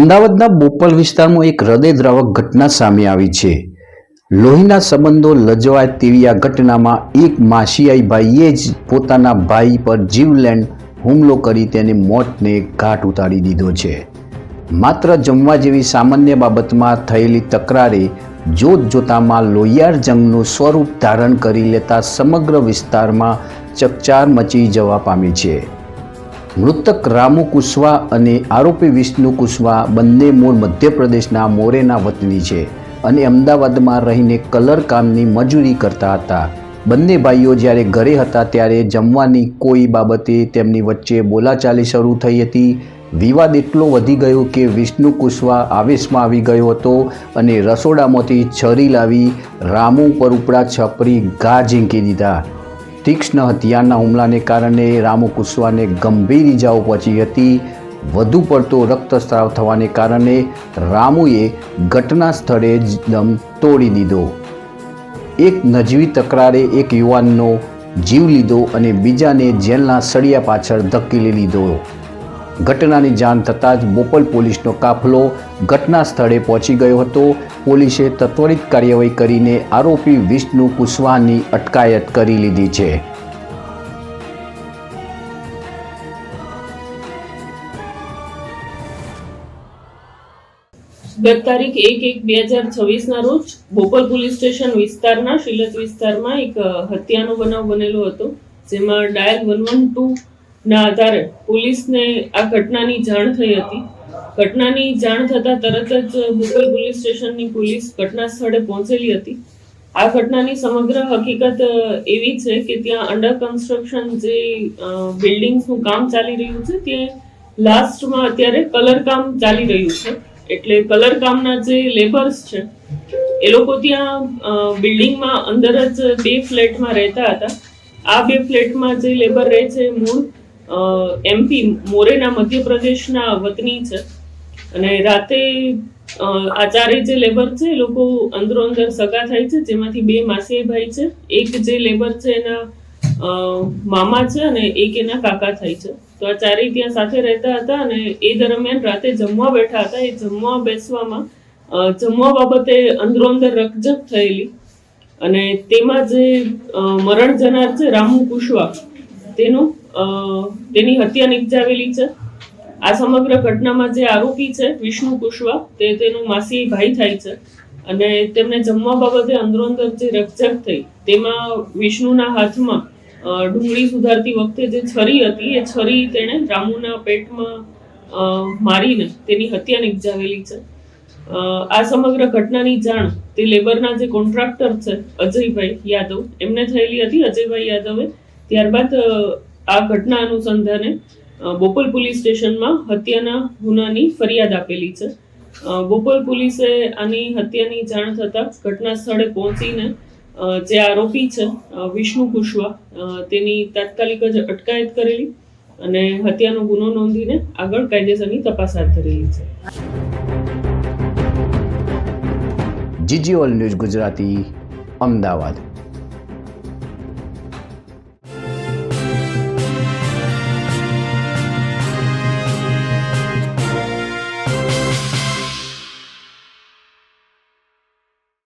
અમદાવાદના બોપલ વિસ્તારમાં એક હૃદયદ્રાવક ઘટના સામે આવી છે. લોહીના સંબંધો લજવાય તેવી આ ઘટનામાં એક માસિયાઈ ભાઈએ જ પોતાના ભાઈ પર જીવલેણ હુમલો કરી તેને મોતને ઘાટ ઉતારી દીધો છે. માત્ર જમવા જેવી સામાન્ય બાબતમાં થયેલી તકરારે જોત જોતામાં લોહિયાર જંગનું સ્વરૂપ ધારણ કરી લેતા સમગ્ર વિસ્તારમાં ચકચાર મચી જવા પામી છે. મૃતક રામુ કુશવા અને આરોપી વિષ્ણુ કુશવા બંને મૂળ મધ્યપ્રદેશના મોરેના વતની છે અને અમદાવાદમાં રહીને કલર કામની મજૂરી કરતા હતા. બંને ભાઈઓ જ્યારે ઘરે હતા ત્યારે જમવાની કોઈ બાબતે તેમની વચ્ચે બોલાચાલી શરૂ થઈ હતી. વિવાદ એટલો વધી ગયો કે વિષ્ણુ કુશવા આવેશમાં આવી ગયો હતો અને રસોડામાંથી છરી લાવી રામુ પર ઉપડા છપરી ઘા ઝીંકી દીધા. તીક્ષ્ણ હથિયારના હુમલાને કારણે રામુ કુશવાને ગંભીર ઇજાઓ પહોંચી હતી. વધુ પડતો રક્તસ્રાવ થવાને કારણે રામુએ ઘટના સ્થળે જ દમ તોડી દીધો. એક નજીવી તકરારે એક યુવાનનો જીવ લીધો અને બીજાને જેલના સળિયા પાછળ ધકેલી લીધો. ઘટનાની જાણ થતાં જ બોપલ પોલીસનો કાફલો ઘટના સ્થળે પહોંચી ગયો હતો. પોલીસે તત્વરિત કાર્યવાહી કરીને આરોપી વિષ્ણુ કુશવાહની અટકાયત કરી લીધી છે. ગત તારીખ એક એક બે હજાર છવ્વીસના રોજ બોપલ પોલીસ સ્ટેશન વિસ્તારના શિલત વિસ્તારમાં એક હત્યાનો બનાવ બનેલો હતો, જેમાં ડાયલ વન વન ટુ ના આધારે પોલીસને આ ઘટનાની જાણ થઈ હતી. ઘટનાની જાણ થતાં તરત જ બોપલ પોલીસ સ્ટેશનની પોલીસ ઘટના સ્થળે પહોંચેલી હતી. આ ઘટનાની સમગ્ર હકીકત એવી છે કે ત્યાં અંડર કન્સ્ટ્રક્શન જે બિલ્ડિંગ્સનું કામ ચાલી રહ્યું છે, તે લાસ્ટમાં અત્યારે કલર કામ ચાલી રહ્યું છે. એટલે કલર કામના જે લેબર્સ છે, એ લોકો ત્યાં બિલ્ડિંગમાં અંદર જ બે ફ્લેટમાં રહેતા હતા. આ બે ફ્લેટમાં જે લેબર રહે છે, મૂળ એમપી મોરેના મધ્યપ્રદેશના વતની છે. અને રાતે અ, આ ચારે જે લેબર છે એ લોકો અંદરો અંદર સગા થાય છે જેમાંથી બે માસીએ ભાઈ છે. એક જે લેબર છે એના મામા છે અને એક એના કાકા થાય છે. તો આ ચારેય ત્યાં સાથે રહેતા હતા અને એ દરમિયાન રાતે જમવા બેઠા હતા. એ જમવા બેસવામાં જમવા બાબતે અંદરો અંદર રકજક થયેલી. અને તેમાં જે મરણ જનાર છે રામુ કુશવા તેનું તેની હત્યા નિપજાવેલી છે. આ સમગ્ર ઘટનામાં જે આરોપી છે, વિષ્ણુ કુશવા, તે તેનું માસી ભાઈ થાય છે. અને તેમને જમવા બાબતે અંદરો અંદર જે રકઝક થઈ, તેમાં વિષ્ણુના હાથમાં ડુંગળી સુધારતી વખતે જે છરી હતી, એ છરી તેણે રામુના પેટમાં મારીને તેની હત્યા નિપજાવેલી છે. આ સમગ્ર ઘટનાની જાણ તે લેબરના જે કોન્ટ્રાક્ટર છે, અજયભાઈ યાદવ, એમને થયેલી હતી, અજયભાઈ યાદવે. ત્યારબાદ આ ઘટના અનુસંધાને બોપલ પોલીસ સ્ટેશનમાં હત્યાના ગુનાની ફરિયાદ આપેલી છે. બોપલ પોલીસે આની હત્યાની જાણ થતાં ઘટના સ્થળે પહોંચીને જે આરોપી છે વિષ્ણુ કુશવા તેની તાત્કાલિક જ અટકાયત કરેલી અને હત્યાનો ગુનો નોંધીને આગળ કાયદેસરની તપાસ હાથ ધરેલી છે. GG all news Gujarati, Ahmedabad.